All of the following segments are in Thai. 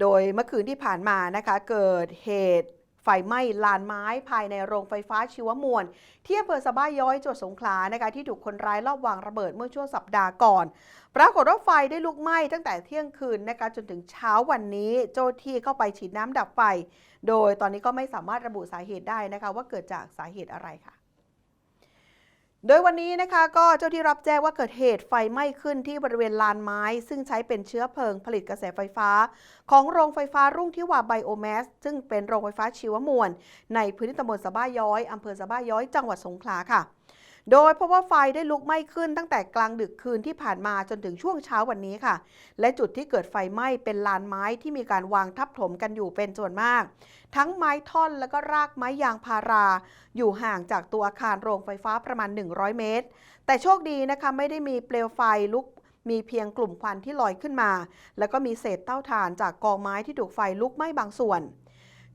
โดยเมื่อคืนที่ผ่านมานะคะเกิดเหตุไฟไหม้ลานไม้ภายในโรงไฟฟ้าชีวมวลที่อำเภอสะบ้าย้อยจังหวัดสงขลานะคะที่ถูกคนร้ายลอบวางระเบิดเมื่อช่วงสัปดาห์ก่อน ปรากฏว่าไฟได้ลุกไหม้ตั้งแต่เที่ยงคืนนะคะจนถึงเช้าวันนี้เจ้าที่เข้าไปฉีดน้ำดับไฟ โดยตอนนี้ก็ไม่สามารถระบุสาเหตุได้นะคะว่าเกิดจากสาเหตุอะไรค่ะ โดยวันนี้นะคะก็เจ้าที่รับแจ้งว่าเกิดเหตุไฟไหม้ขึ้นที่บริเวณลานไม้ ซึ่งใช้เป็นเชื้อเพลิงผลิตกระแสไฟฟ้า ของโรงไฟฟ้ารุ่งที่วาไบโอแมส ซึ่งเป็นโรงไฟฟ้าชีวมวล ในพื้นที่ตำบลสะบ้าย้อยอำเภอสะบ้าย้อยจังหวัดสงขลาค่ะ โดยเพราะว่าไฟได้ลุกไหม้ขึ้นตั้งแต่กลางดึกคืนที่ผ่านมาจนถึงช่วงเช้าวันนี้ค่ะ และจุดที่เกิดไฟไหม้เป็นลานไม้ที่มีการวางทับถมกันอยู่เป็นจำนวนมาก ทั้งไม้ท่อนแล้วก็รากไม้ยางพารา อยู่ห่างจากตัวอาคารโรงไฟฟ้าประมาณ 100 เมตร แต่โชคดีนะคะไม่ได้มีเปลวไฟลุกมีเพียงกลุ่มควันที่ลอยขึ้นมา แล้วก็มีเศษเต้าถ่านจากกองไม้ที่ถูกไฟลุกไหม้บางส่วน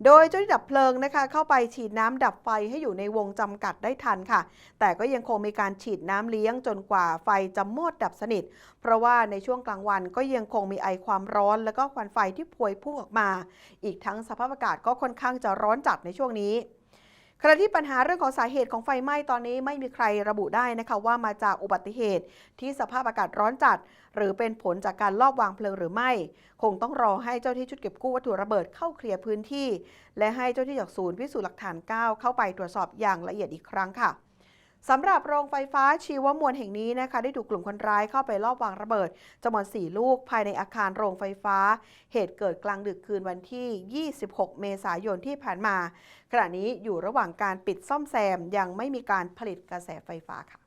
โดยเจ้าหน้าที่ดับเพลิงนะคะเข้าไปฉีดน้ำดับไฟให้อยู่ในวงจำกัดได้ทันค่ะ แต่ก็ยังคงมีการฉีดน้ำเลี้ยงจนกว่าไฟจะมอดดับสนิท เพราะว่าในช่วงกลางวันก็ยังคงมีไอความร้อน แล้วก็ควันไฟที่พวยพุ่งออกมา อีกทั้งสภาพอากาศก็ค่อนข้างจะร้อนจัดในช่วงนี้ ขณะที่ปัญหาเรื่องของสาเหตุของไฟไหม้ตอนนี้ไม่มีใครระบุได้นะคะว่ามาจากอุบัติเหตุที่สภาพอากาศร้อนจัด หรือเป็นผลจากการลอบวางเพลิงหรือไม่ คงต้องรอให้เจ้าที่ชุดเก็บกู้วัตถุระเบิดเข้าเคลียร์พื้นที่ และให้เจ้าที่จากศูนย์พิสูจน์หลักฐาน 9 เข้าไปตรวจสอบอย่างละเอียดอีกครั้งค่ะ สำหรับโรงไฟฟ้าชีวมวลแห่งนี้นะคะ ได้ถูกกลุ่มคนร้ายเข้าไปลอบวางระเบิดจำนวน 4 ลูกภายในอาคารโรงไฟฟ้า เหตุเกิดกลางดึกคืนวันที่ 26 เมษายนที่ผ่านมา ขณะนี้อยู่ระหว่างการปิดซ่อมแซมยังไม่มีการผลิตกระแสไฟฟ้าค่ะ